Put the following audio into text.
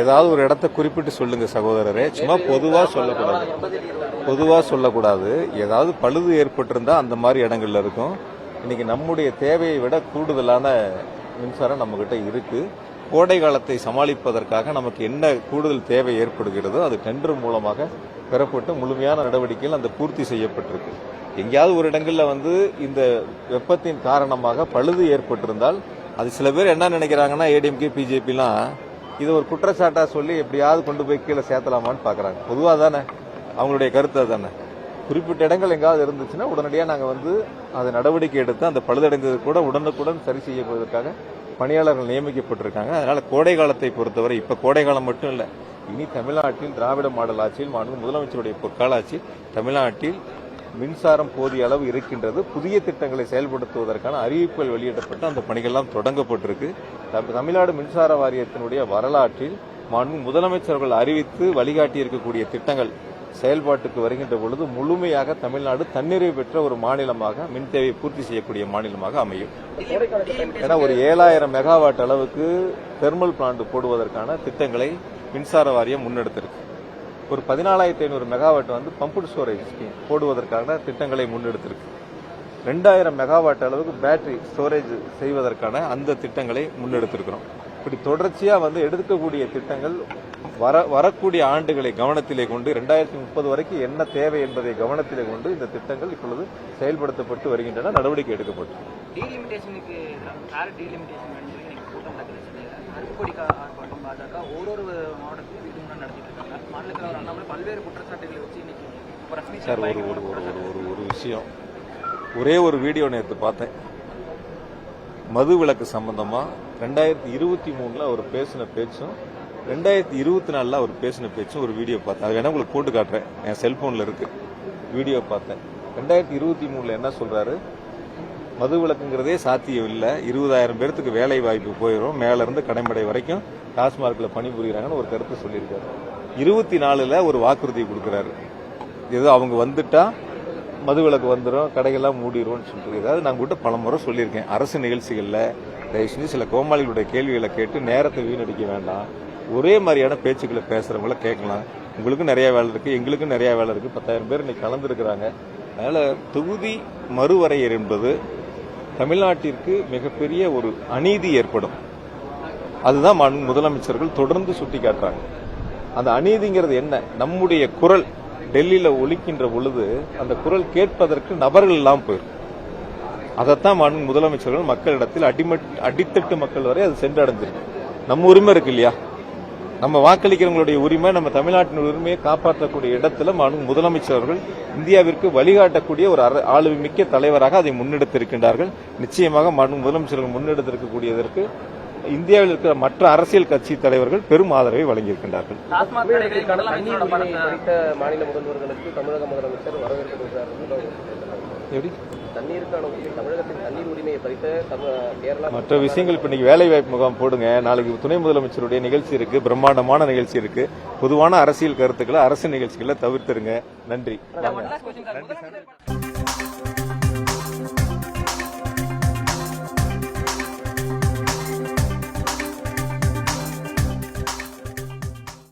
ஏதாவது ஒரு இடத்த குறிப்பிட்டு சொல்லுங்க சகோதரரே. சும்மா பொதுவா சொல்லக்கூடாது. பொதுவா சொல்லக்கூடாது. ஏதாவது பழுது ஏற்பட்டிருந்தா அந்த மாதிரி இடங்கள்ல இருக்கும். இன்னைக்கு நம்முடைய தேவையை விட கூடுதலான மின்சாரம் நம்ம கிட்ட இருக்கு. கோடை காலத்தை சமாளிப்பதற்காக நமக்கு என்ன கூடுதல் தேவை ஏற்படுகிறதோ அது டெண்டர் மூலமாக பெறப்பட்டு முழுமையான நடவடிக்கைகள் அந்த பூர்த்தி செய்யப்பட்டிருக்கு. எங்கேயாவது ஒரு இடங்கள்ல வந்து இந்த வெப்பத்தின் காரணமாக பழுது ஏற்பட்டிருந்தால் அது சில பேர் என்ன நினைக்கிறாங்கன்னா ஏடிஎம்கே பிஜேபிலாம் இது ஒரு குற்றச்சாட்டாக சொல்லி எப்படியாவது கொண்டு போய் கீழே சேர்த்தலாமான்னு பார்க்குறாங்க. பொதுவாக தானே. அவங்களுடைய கருத்து தானே குறிப்பிட்ட இடங்கள் எங்காவது இருந்துச்சுன்னா உடனடியாக நாங்கள் வந்து அதை நடவடிக்கை எடுத்து அந்த பழுதடைந்தது கூட உடனுக்குடன் சரி செய்யப்படுவதற்காக பணியாளர்கள் நியமிக்கப்பட்டிருக்காங்க. அதனால் கோடை காலத்தை பொறுத்தவரை இப்போ கோடை காலம் மட்டும் இல்லை இனி தமிழ்நாட்டில் திராவிட மாடல் ஆட்சியில் மாண்பு முதலமைச்சருடைய பொற்கால ஆட்சி தமிழ்நாட்டில் மின்சாரம் போதிய அளவு இருக்கின்றது. புதிய திட்டங்களை செயல்படுத்துவதற்கான அறிவிப்புகள் வெளியிடப்பட்டு அந்த பணிகள்லாம் தொடங்கப்பட்டிருக்கு. தமிழ்நாடு மின்சார வாரியத்தினுடைய வரலாற்றில் மாண்பு முதலமைச்சர்கள் அறிவித்து வழிகாட்டி இருக்கக்கூடிய திட்டங்கள் செயல்பாட்டுக்கு வருகின்ற பொழுது முழுமையாக தமிழ்நாடு தன்னிறைவு பெற்ற ஒரு மாநிலமாக மின் தேவையை பூர்த்தி செய்யக்கூடிய மாநிலமாக அமையும். ஏன்னா ஒரு ஏழாயிரம் மெகாவாட் அளவுக்கு தெர்மல் பிளான்ட் போடுவதற்கான திட்டங்களை மின்சார வாரியம் முன்னெடுத்திருக்கு. ஒரு பதினாலாயிரத்தி ஐநூறு மெகாவாட் வந்து பம்புடு ஸ்டோரேஜ் ஸ்கீம் போடுவதற்கான திட்டங்களை முன்னெடுத்திருக்கு. ரெண்டாயிரம் மெகாவாட் அளவுக்கு பேட்டரி ஸ்டோரேஜ் செய்வதற்கான அந்த திட்டங்களை முன்னெடுத்திருக்கிறோம். இப்படி தொடர்ச்சியாக வந்து எடுக்கக்கூடிய திட்டங்கள் வர வரக்கூடிய ஆண்டுகளை கவனத்திலே கொண்டு ரெண்டாயிரத்தி முப்பது வரைக்கும் என்ன தேவை என்பதை கவனத்திலே கொண்டு இந்த திட்டங்கள் இப்பொழுது செயல்படுத்தப்பட்டு வருகின்றன நடவடிக்கை எடுக்கப்பட்டு. ஒரு ஒரு மாவட்டத்தில் சார் ஒரு ஒரு ஒரு ஒரு ஒரு ஒரு விஷயம். ஒரே ஒரு வீடியோ நேற்று பார்த்தேன். மது விலக்கு சம்பந்தமா ரெண்டாயிரத்தி இருபத்தி மூணுல அவர் பேசின பேச்சும் ரெண்டாயிரத்தி இருபத்தி நாலுல அவர் பேசின பேச்சும் ஒரு வீடியோ பார்த்தேன். அது வேணா உங்களுக்கு போட்டு காட்டுறேன். என் செல்போன்ல இருக்கு. வீடியோ பார்த்தேன். ரெண்டாயிரத்தி இருபத்தி மூணுல என்ன சொல்றாரு? மது விலக்குங்கிறதே சாத்தியம் இல்லை. இருபதாயிரம் பேர்த்துக்கு வேலை வாய்ப்பு போயிடும் மேல இருந்து கடைமடை வரைக்கும் டாஸ்மார்க்ல பணிபுரிகிறாங்கன்னு ஒரு கருத்து சொல்லியிருக்காரு. இருபத்தி நாலுல ஒரு வாக்குறுதி கொடுக்குறாரு. ஏதோ அவங்க வந்துட்டா மதுவிலக்கு வந்துடும் கடைகள்லாம் மூடிடும்னு சொல்லிட்டு ஏதாவது நான் கூட பல முறை சொல்லியிருக்கேன். அரசு நிகழ்ச்சிகளில் தயவு செஞ்சு சில கோமாளிகளுடைய கேள்விகளை கேட்டு நேரத்தை வீணடிக்க வேண்டாம். ஒரே மாதிரியான பேச்சுக்களை பேசுகிறவங்கள கேட்கலாம். உங்களுக்கும் நிறைய வேலை இருக்குது எங்களுக்கும் நிறைய வேலை இருக்குது பத்தாயிரம் பேர் இன்னைக்கு கலந்துருக்கிறாங்க. அதனால் தொகுதி மறுவரையர் என்பது தமிழ்நாட்டிற்கு மிகப்பெரிய ஒரு அநீதி ஏற்படும். அதுதான் முதலமைச்சர்கள் தொடர்ந்து சுட்டி காட்டுறாங்க அந்த அநீதிங்கிறது என்ன? நம்முடைய குரல் டெல்லியில ஒழிக்கின்ற பொழுது அந்த குரல் கேட்பதற்கு நபர்கள் எல்லாம் போயிரும் அதைத்தான் மாண்பு முதலமைச்சர்கள் மக்களிடத்தில் அடிமட் அடித்தட்டு மக்கள் வரை அது சென்றடைஞ்சிருக்கு. நம்ம உரிமை இருக்கு இல்லையா? நம்ம வாக்களிக்கிறவங்களுடைய உரிமை நம்ம தமிழ்நாட்டின் உரிமையை காப்பாற்றக்கூடிய இடத்துல மாண்பு முதலமைச்சர்கள் இந்தியாவிற்கு வழிகாட்டக்கூடிய ஒரு ஆளுமிக்க தலைவராக அதை முன்னெடுத்திருக்கின்றார்கள். நிச்சயமாக மாண்பு முதலமைச்சர்கள் முன்னெடுத்திருக்கக்கூடியதற்கு இந்தியாவில் இருக்கிற மற்ற அரசியல் கட்சி தலைவர்கள் பெரும் ஆதரவை வழங்கியிருக்கின்றார்கள். டாஸ்மாக் கடைகளில் முதலமைச்சரோட படத்தை குறித்த மாநில முதல்வர்களுக்கு தமிழக முதலமைச்சர் எப்படி? மற்ற விஷயங்கள் இப்ப இன்னைக்கு வேலை வாய்ப்பு முகாம் போடுங்க. நாளைக்கு துணை முதலமைச்சருடைய நிகழ்ச்சி இருக்கு. பிரம்மாண்டமான நிகழ்ச்சி இருக்கு. பொதுவான அரசியல் கருத்துக்களை அரசு நிகழ்ச்சிகளை தவிர்த்துருங்க. நன்றி.